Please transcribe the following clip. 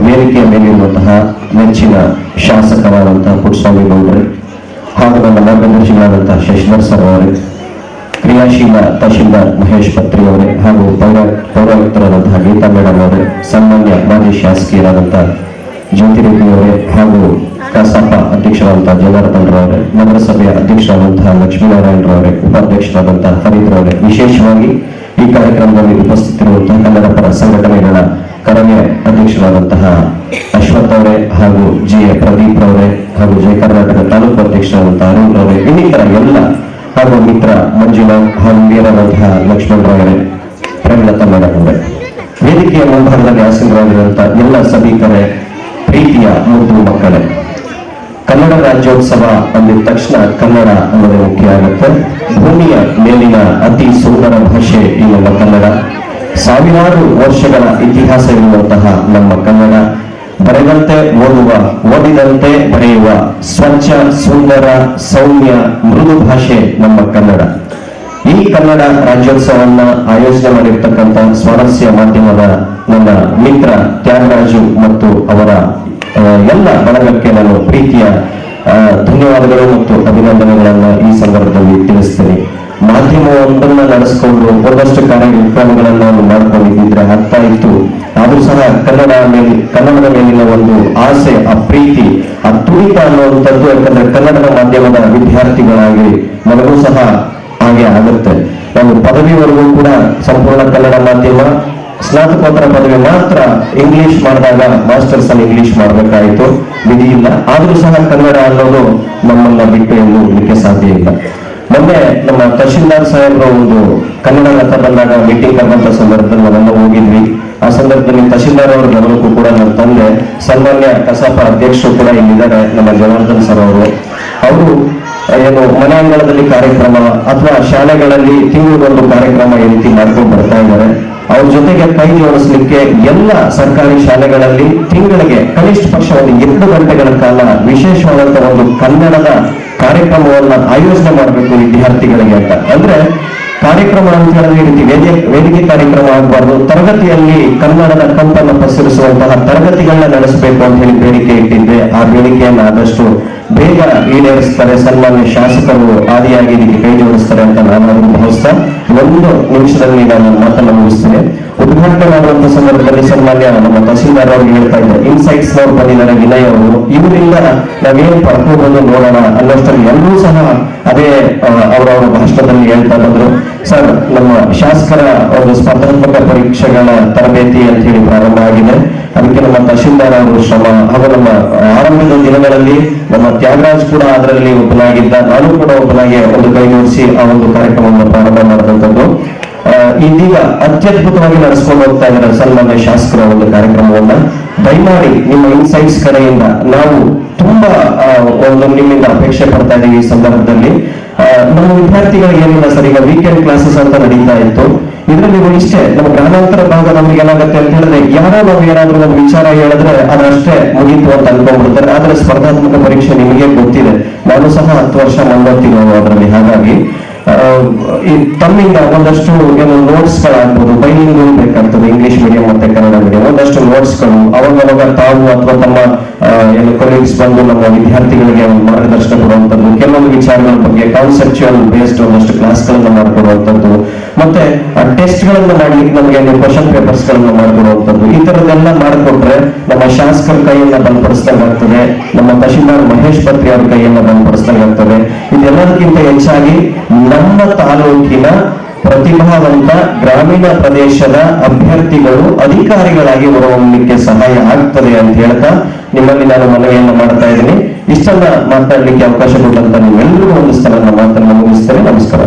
ವೇದಿಕೆಯ ಮೇಲಿರುವಂತಹ ನೆಚ್ಚಿನ ಶಾಸಕರಾದಂತಹ ಪುಟ್ಸ್ವಾಮಿ ಗೌಡ್ರೆ ಹಾಗೂ ನಮ್ಮ ಮಾರ್ಗದರ್ಶಿಗಳಾದಂತಹ ಶಶಿಧರ್ ಸರ್ ಅವರೇ, ಕ್ರಿಯಾಶೀಲ ತಹಶೀಲ್ದಾರ್ ಮಹೇಶ್ ಪತ್ರಿ ಅವರೇ ಹಾಗೂ ಪೌರ, ಪೌರಾಯುಕ್ತರಾದಂತಹ ಗೀತಾ ಮೇಡಮ್ ಅವರೇ ಸಾಮಾನ್ಯ ಮಾಜಿ ಶಾಸಕಿಯರಾದಂತಹ ಜ್ಯೋತಿರೆಡ್ಡಿ ಅವರೇ ಹಾಗೂ ಕಸಾಪ ಅಧ್ಯಕ್ಷರಾದಂತಹ ಜನಾರ್ದನ್ ರವರೇ ನಗರಸಭೆಯ ಅಧ್ಯಕ್ಷರಾದಂತಹ ಲಕ್ಷ್ಮೀನಾರಾಯಣರವರೇ ಉಪಾಧ್ಯಕ್ಷರಾದಂತಹ ಫರೀದ್ ಅವರೇ ವಿಶೇಷವಾಗಿ ಈ ಕಾರ್ಯಕ್ರಮದಲ್ಲಿ ಉಪಸ್ಥಿತರಿರುವಂತಹ ಕನ್ನಡ ಪರ ಸಂಘಟನೆಗಳ ಕರವೇ ಅಧ್ಯಕ್ಷರಾದಂತಹ ಅಶ್ವಥ್ ಅವರೇ ಹಾಗೂ ಜಿ ಎ ಪ್ರದೀಪ್ ಅವರೇ ಹಾಗೂ ಜಯ ಕರ್ನಾಟಕ ತಾಲೂಕು ಅಧ್ಯಕ್ಷರಾದಂತಹ ಅರುಣ್ ಅವರೇ, ಇನ್ನಿತರ ಎಲ್ಲ ಹಾಗೂ ಮಿತ್ರ ಮಂಜುನಾಥ್ ಹಾಗೂ ವೀರರಾದಂತಹ ಲಕ್ಷ್ಮಣ್ ಅವರೇ ಅವರೇ. ವೇದಿಕೆಯ ಮುಂಭಾಗದಲ್ಲಿ ಆಸೀನರಾಗಿರುವಂತಹ ಎಲ್ಲ ಸಭಿಕರೇ, ಪ್ರೀತಿಯ ಮುದ್ದು ಮಕ್ಕಳೇ. ಕನ್ನಡ ರಾಜ್ಯೋತ್ಸವ ಅಂದಿದ ತಕ್ಷಣ ಕನ್ನಡ ಅನ್ನೋದೇ ಮುಖ್ಯ ಆಗುತ್ತೆ. ಭೂಮಿಯ ಮೇಲಿನ ಅತಿ ಸುಂದರ ಭಾಷೆ ಈ ಕನ್ನಡ. ಸಾವಿರಾರು ವರ್ಷಗಳ ಇತಿಹಾಸ ಇರುವಂತಹ ನಮ್ಮ ಕನ್ನಡ, ಬರೆದಂತೆ ಓದುವ, ಓದಿದಂತೆ ಬರೆಯುವ ಸ್ವಚ್ಛ, ಸುಂದರ, ಸೌಮ್ಯ, ಮೃದು ಭಾಷೆ ನಮ್ಮ ಕನ್ನಡ. ಈ ಕನ್ನಡ ರಾಜ್ಯೋತ್ಸವವನ್ನ ಆಯೋಜನೆ ಮಾಡಿರ್ತಕ್ಕಂಥ ಸ್ವಾರಸ್ಯ ಮಾಧ್ಯಮದ ನನ್ನ ಮಿತ್ರ ತ್ಯಾಗರಾಜು ಮತ್ತು ಅವರ ಎಲ್ಲ ಬಳಗಕ್ಕೆ ನಾನು ಪ್ರೀತಿಯ ಧನ್ಯವಾದಗಳು ಮತ್ತು ಅಭಿನಂದನೆಗಳನ್ನ ಈ ಸಂದರ್ಭದಲ್ಲಿ ಕನ್ನಡ ಮೇಲೆ, ಕನ್ನಡದ ಮೇಲಿನ ಒಂದು ಆಸೆ, ಆ ಪ್ರೀತಿ, ಆ ತುಡಿತ ಅನ್ನುವಂಥದ್ದು ಯಾಕಂದ್ರೆ ಕನ್ನಡದ ಮಾಧ್ಯಮದ ವಿದ್ಯಾರ್ಥಿಗಳಾಗಿ ನನಗೂ ಸಹ ಹಾಗೆ ಆಗುತ್ತೆ. ನಾವು ಪದವಿವರೆಗೂ ಕೂಡ ಸಂಪೂರ್ಣ ಕನ್ನಡ ಮಾಧ್ಯಮ, ಸ್ನಾತಕೋತ್ತರ ಪದವಿ ಮಾತ್ರ ಇಂಗ್ಲಿಷ್ ಮಾಡಿದಾಗ ಮಾಸ್ಟರ್ಸ್ ಅಲ್ಲಿ ಇಂಗ್ಲಿಷ್ ಮಾಡಬೇಕಾಯಿತು. ವಿಧಿ ಇಲ್ಲ. ಆದ್ರೂ ಸಹ ಕನ್ನಡ ಅನ್ನೋದು ನಮ್ಮನ್ನ ಬಿಟ್ಟು ಎಂದು ಹೇಳಲಿಕ್ಕೆ ಸಾಧ್ಯ ಇಲ್ಲ. ಮೊನ್ನೆ ನಮ್ಮ ತಹಶೀಲ್ದಾರ್ ಸಾಹೇಬ್ರ ಒಂದು ಕನ್ನಡ ರಥ ಬಂದಾಗ ಮೀಟಿಂಗ್ ಕರೆದಂತ ಸಂದರ್ಭದಲ್ಲಿ ಸಂದರ್ಭದಲ್ಲಿ ತಹಶೀಲ್ದಾರ್ ಅವರ ಗಮನಕ್ಕೂ ಕೂಡ ನನ್ನ ತಂದೆ ಸನ್ಮಾನ್ಯ ಕಸಾಪ ಅಧ್ಯಕ್ಷರು ಕೂಡ ಇಲ್ಲಿದ್ದಾರೆ, ನಮ್ಮ ಜನಾರ್ದನ್ ಸರ್ ಅವರು. ಅವರು ಏನು ಮನೆ ಅಂಗಳದಲ್ಲಿ ಕಾರ್ಯಕ್ರಮ ಅಥವಾ ಶಾಲೆಗಳಲ್ಲಿ ತಿಂಗಳಿಗೊಂದು ಕಾರ್ಯಕ್ರಮ ಈ ರೀತಿ ಮಾಡ್ಕೊಂಡು ಬರ್ತಾ ಇದ್ದಾರೆ. ಅವ್ರ ಜೊತೆಗೆ ಕೈ ಜೋಡಿಸ್ಲಿಕ್ಕೆ ಎಲ್ಲ ಸರ್ಕಾರಿ ಶಾಲೆಗಳಲ್ಲಿ ತಿಂಗಳಿಗೆ ಕನಿಷ್ಠ ಪಕ್ಷ ಒಂದು ಎರಡು ಗಂಟೆಗಳ ಕಾಲ ವಿಶೇಷವಾದಂತಹ ಒಂದು ಕನ್ನಡದ ಕಾರ್ಯಕ್ರಮವನ್ನ ಆಯೋಜನೆ ಮಾಡಬೇಕು ವಿದ್ಯಾರ್ಥಿಗಳಿಗೆ ಅಂತ. ಅಂದ್ರೆ ಕಾರ್ಯಕ್ರಮ ಅಂತ ಹೇಳಿದ್ರೆ ಈ ರೀತಿ ವೇದಿಕೆ ಕಾರ್ಯಕ್ರಮ ಆಗಬಾರ್ದು. ತರಗತಿಯಲ್ಲಿ ಕನ್ನಡದ ಕಂಪನ್ನು ಪಸರಿಸುವಂತಹ ತರಗತಿಗಳನ್ನ ನಡೆಸಬೇಕು ಅಂತ ಹೇಳಿ ಬೇಡಿಕೆ ಇಟ್ಟಿದ್ರೆ ಆ ಬೇಡಿಕೆಯನ್ನ ಆದಷ್ಟು ಬೇಗ ಈಡೇರಿಸ್ತಾರೆ. ಸನ್ಮಾನ್ಯ ಶಾಸಕರು ಆದಿಯಾಗಿ ಇದಕ್ಕೆ ಕೈ ಜೋಡಿಸ್ತಾರೆ ಅಂತ ನಾನು ಭಾವಿಸ್ತಾ ಒಂದು ನಿಮಿಷದಲ್ಲಿ ನಾನು ಮಾತನ್ನು ಮುಗಿಸ್ತೇನೆ. ಉದ್ಘಾಟನೆ ಸಂದರ್ಭದಲ್ಲಿ ಸನ್ಮಾನ್ಯ ನಮ್ಮ ತಹಸೀಲ್ದಾರ್ ಅವರು ಹೇಳ್ತಾ ಇದ್ದಾರೆ. ಇನ್ಸೈಟ್ಸ್ ನವರು ಬಂದಿದ್ದಾರೆ, ವಿನಯ್ ಅವರು. ಇವರಿಂದ ನಾವೇನ್ ಪಡ್ಕೋಬಹುದು ನೋಡೋಣ ಅನ್ನೋಷ್ಟರಲ್ಲಿ ಎಲ್ಲರೂ ಸಹ ಅದೇ ಅವರವರ ಭಾಷಣದಲ್ಲಿ ಹೇಳ್ತಾ ಬಂದ್ರು. ಸರ್, ನಮ್ಮ ಶಾಸಕರ ಒಂದು ಸ್ಪರ್ಧಾತ್ಮಕ ಪರೀಕ್ಷೆಗಳ ತರಬೇತಿ ಅಂತ ಹೇಳಿ ಪ್ರಾರಂಭ ಆಗಿದೆ. ಅದಕ್ಕೆ ನಮ್ಮ ತಹಶೀಲ್ದಾರ್ ಅವರು ಶ್ರಮ ಹಾಗೂ ನಮ್ಮ ಆರಂಭದ ದಿನಗಳಲ್ಲಿ ನಮ್ಮ ತ್ಯಾಗರಾಜ್ ಕೂಡ ಅದರಲ್ಲಿ ಒಬ್ಬನಾಗಿದ್ದ, ನಾನು ಕೂಡ ಒಬ್ಬನಾಗಿ ಒಂದು ಕೈ ಜೋಡಿಸಿ ಆ ಒಂದು ಕಾರ್ಯಕ್ರಮವನ್ನು ಪ್ರಾರಂಭ ಮಾಡಿದಂಥದ್ದು ಇದೀಗ ಅತ್ಯದ್ಭುತವಾಗಿ ನಡೆಸ್ಕೊಂಡು ಹೋಗ್ತಾ ಇದ್ದಾರೆ ಸನ್ಮಾನ್ಯ ಶಾಸಕರ ಒಂದು ಕಾರ್ಯಕ್ರಮವನ್ನ. ದಯಮಾಡಿ ನಿಮ್ಮ ಇನ್ಸೈಟ್ಸ್ ಕಡೆಯಿಂದ ನಾವು ತುಂಬಾ ಒಂದು ನಿಮ್ಮಿಂದ ಅಪೇಕ್ಷೆ ಪಡ್ತಾ ಇದ್ದೀವಿ ಈ ಸಂದರ್ಭದಲ್ಲಿ. ನಮ್ಮ ವಿದ್ಯಾರ್ಥಿಗಳಿಗೆ ಏನಿಲ್ಲ ಸರ್, ಈಗ ವೀಕೆಂಡ್ ಕ್ಲಾಸಸ್ ಅಂತ ನಡೀತಾ ಇತ್ತು. ಇದ್ರಲ್ಲಿ ನೀವು ಇಷ್ಟೇ, ನಮ್ಮ ಗ್ರಾಮಾಂತರ ಭಾಗ ನಮ್ಗೆ ಏನಾಗುತ್ತೆ ಅಂತ ಹೇಳಿದ್ರೆ ಯಾರೋ ನಾವು ಏನಾದ್ರೂ ಒಂದು ವಿಚಾರ ಹೇಳಿದ್ರೆ ಅದಷ್ಟೇ ಮುಗೀತು ಅಂತ ಅನ್ಕೊಂಡ್ಬಿಡ್ತಾರೆ. ಆದ್ರೆ ಸ್ಪರ್ಧಾತ್ಮಕ ಪರೀಕ್ಷೆ ನಿಮಗೆ ಗೊತ್ತಿದೆ. ನಾನು ಸಹ ಹತ್ತು ವರ್ಷ ಮುಂದೋಗ್ತೀನಿ ಅದರಲ್ಲಿ ಹಾಗಾಗಿ ತಮ್ಮಿಂದ ಒಂದಷ್ಟು ಏನು ನೋಟ್ಸ್ ಗಳಾಗ್ಬೋದು ಬೈಲಿಂಗ್ ಬೇಕಾಗ್ತದೆ ಇಂಗ್ಲಿಷ್ ಮೀಡಿಯಂ ಮತ್ತೆ ಕನ್ನಡ ಮೀಡಿಯಂ ಒಂದಷ್ಟು ನೋಟ್ಸ್ಗಳು ಅವಾಗ ಅವಾಗ ತಾವು ಅಥವಾ ತಮ್ಮ ಏನು ಕೊಲೀಗ್ಸ್ ಬಂದು ನಮ್ಮ ವಿದ್ಯಾರ್ಥಿಗಳಿಗೆ ಮಾರ್ಗದರ್ಶನ ಕೊಡುವಂಥದ್ದು, ಕೆಲವೊಂದು ವಿಚಾರಗಳ ಬಗ್ಗೆ ಕಾನ್ಸೆಪ್ಚುಯಲ್ ಬೇಸ್ಡ್ ಒಂದಷ್ಟು ಕ್ಲಾಸ್ ಗಳನ್ನ ಮಾಡಿಕೊಡುವಂತದ್ದು ಮತ್ತೆ ಟೆಸ್ಟ್ ಗಳನ್ನ ಮಾಡ್ಲಿಕ್ಕೆ ನಮಗೆ ಕ್ವಶನ್ ಪೇಪರ್ಸ್ ಗಳನ್ನ ಮಾಡಿಕೊಡುವಂತದ್ದು ಈ ತರದೆಲ್ಲ ಮಾಡಿಕೊಟ್ರೆ ನಮ್ಮ ಶಾಸಕರ ಕೈಯನ್ನ ಬಲಪಡಿಸಿದಂಗಾಗ್ತದೆ, ನಮ್ಮ ತಹಶೀಲ್ದಾರ್ ಮಹೇಶ್ ಪತ್ರಿ ಅವರ ಕೈಯನ್ನ ಬಲಪಡಿಸಿದಂಗಾಗ್ತದೆ, ಇದೆಲ್ಲದಕ್ಕಿಂತ ಹೆಚ್ಚಾಗಿ ನಮ್ಮ ತಾಲೂಕಿನ ಪ್ರತಿಭಾವಂತ ಗ್ರಾಮೀಣ ಪ್ರದೇಶದ ಅಭ್ಯರ್ಥಿಗಳು, ಅಧಿಕಾರಿಗಳಾಗಿ ಹೊರಹೊಮ್ಮಲಿಕ್ಕೆ ಸಹಾಯ ಆಗ್ತದೆ ಅಂತ ಹೇಳ್ತಾ ನಿಮ್ಮಲ್ಲಿ ನಾನು ಮನವಿಯನ್ನ ಮಾಡ್ತಾ ಇದ್ದೀನಿ. ಇಷ್ಟನ್ನ ಮಾತಾಡ್ಲಿಕ್ಕೆ ಅವಕಾಶ ಕೊಟ್ಟಂತ ನೀವೆಲ್ಲರೂ ಒಂದು ಸ್ಥಳ ಮಾತನ್ನ ಮುಗಿಸ್ತೇನೆ ನಮಸ್ಕಾರ.